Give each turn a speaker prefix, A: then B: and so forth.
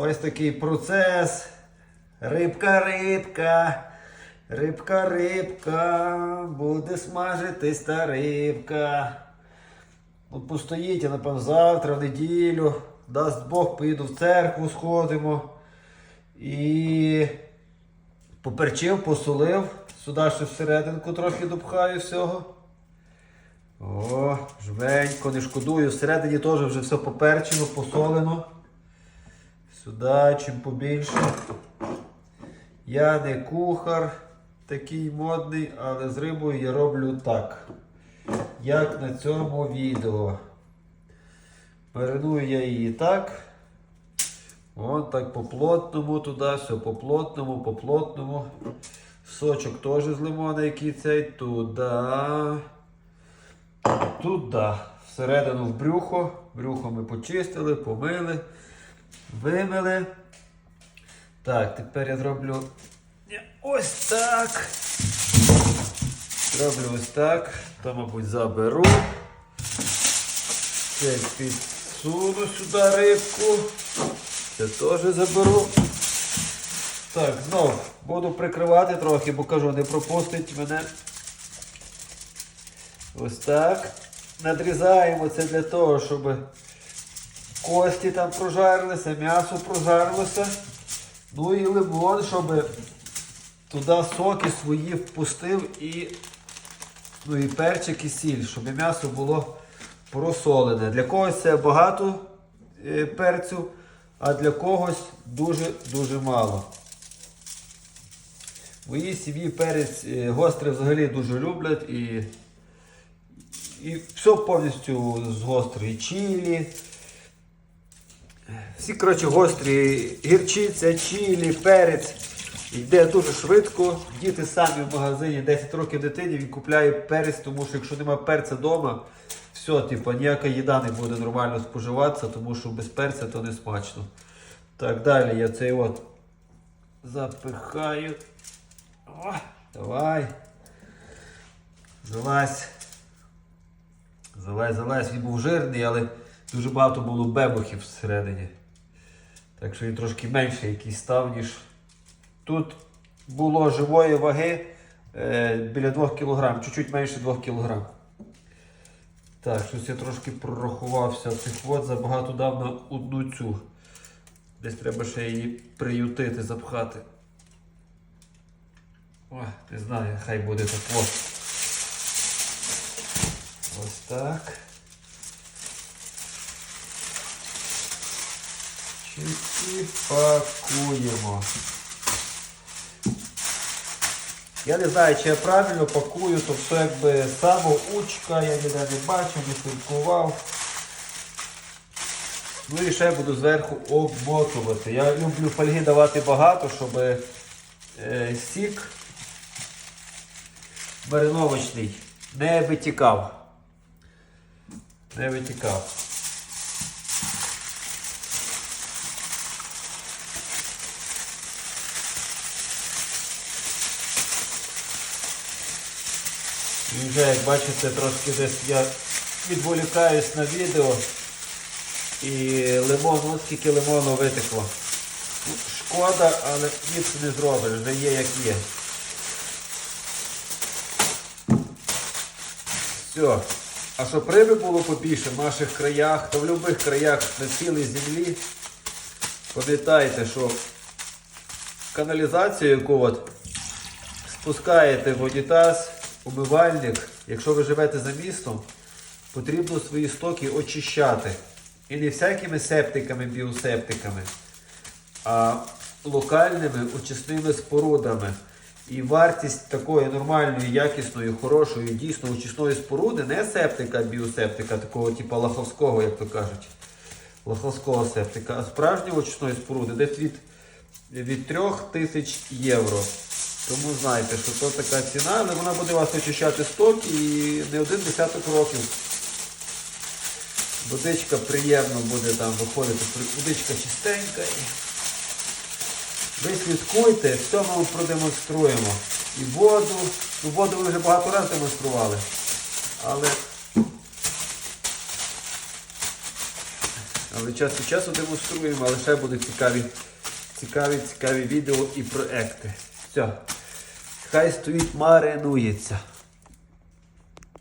A: Ось такий процес. Рибка, рибка. Рибка, рибка. Буде смажитись та рибка. Ну, постоїть, я, напевно, завтра, в неділю. Дасть Бог, поїду в церкву, сходимо. І поперчив, посолив. Сюди ще всерединку трохи допхаю всього. О, жвенько, не шкодую. Всередині теж вже все поперчено, посолено. Сюди чим побільше. Я не кухар такий модний, але з рибою я роблю так. Як на цьому відео. Мариную я її так. Вон так по плотному туди, все по плотному, по плотному. Сочок теж з лимона, який цей, туди. Туди. Всередину в брюхо. Брюхо ми почистили, помили, вимили. Так, тепер я зроблю ось так. Зроблю ось так. То, мабуть, заберу. Це підсуну сюди рибку. Це теж заберу. Так, знов буду прикривати трохи, бо кажу, не пропустить мене. Ось так. Надрізаємо це для того, щоб кості там прожарилися, м'ясо прожарилося. Ну і лимон, щоб туди соки свої впустив і, ну і перчик і сіль, щоб м'ясо було просолене. Для когось це багато е, перцю, а для когось дуже-дуже мало. В моїй сім'ї перець е, гострий взагалі дуже люблять і, і все повністю з гострої чилі. Всі, коротше, гострі гірчиця, чилі, перець. Йде дуже швидко. Діти самі в магазині 10 років дитині він купляє перець, тому що якщо немає перця вдома, все, типу, ніяка їда не буде нормально споживатися, тому що без перця то не смачно. Так, далі я цей от запихаю. О, давай. Залазь. Залазь, залазь. Він був жирний, але дуже багато було бебухів всередині. Так що він трошки менший якийсь став, ніж. Тут було живої ваги е, біля 2 кг, чуть-чуть менше 2 кг. Так, щось я трошки прорахувався цих вод, забагато дав на одну цю. Десь треба ще її приютити, запхати. О, не знаю, хай буде так. Ось так. І пакуємо. Я не знаю, чи я правильно пакую, то все якби самоучка, я ніде не бачив, не слідкував. Ну і ще буду зверху обмотувати. Я люблю фольги давати багато, щоб е, сік мариновочний не витікав. Не витікав. Вже, як бачите, трошки десь я відволікаюсь на відео. І лимон, ось скільки лимону витекло. Ну, Шкода, але ніц не зробиш, вже є як є. Все. А щоб риби було побільше в наших краях, то в будь-яких краях на цілій землі, пам'ятайте, що каналізацію, яку от спускаєте в унітаз, умивальник, якщо ви живете за містом, потрібно свої стоки очищати. І не всякими септиками, біосептиками, а локальними очисними спорудами. І вартість такої нормальної, якісної, хорошої, дійсно очисної споруди, не септика, біосептика, такого типу лаховського, як то кажуть, лаховського септика, а справжньої очисної споруди десь від, від 3 тисяч євро. Тому знайте, що то така ціна, але вона буде вас очищати сток і не один десяток років. Водичка приємно буде там виходити, водичка чистенька. Ви слідкуйте, все ми вам продемонструємо. І воду. Ну, воду ви вже багато разів демонстрували. Але Але час від часу демонструємо, але ще будуть цікаві, цікаві, цікаві відео і проекти. Все. Хай стоїть маринується.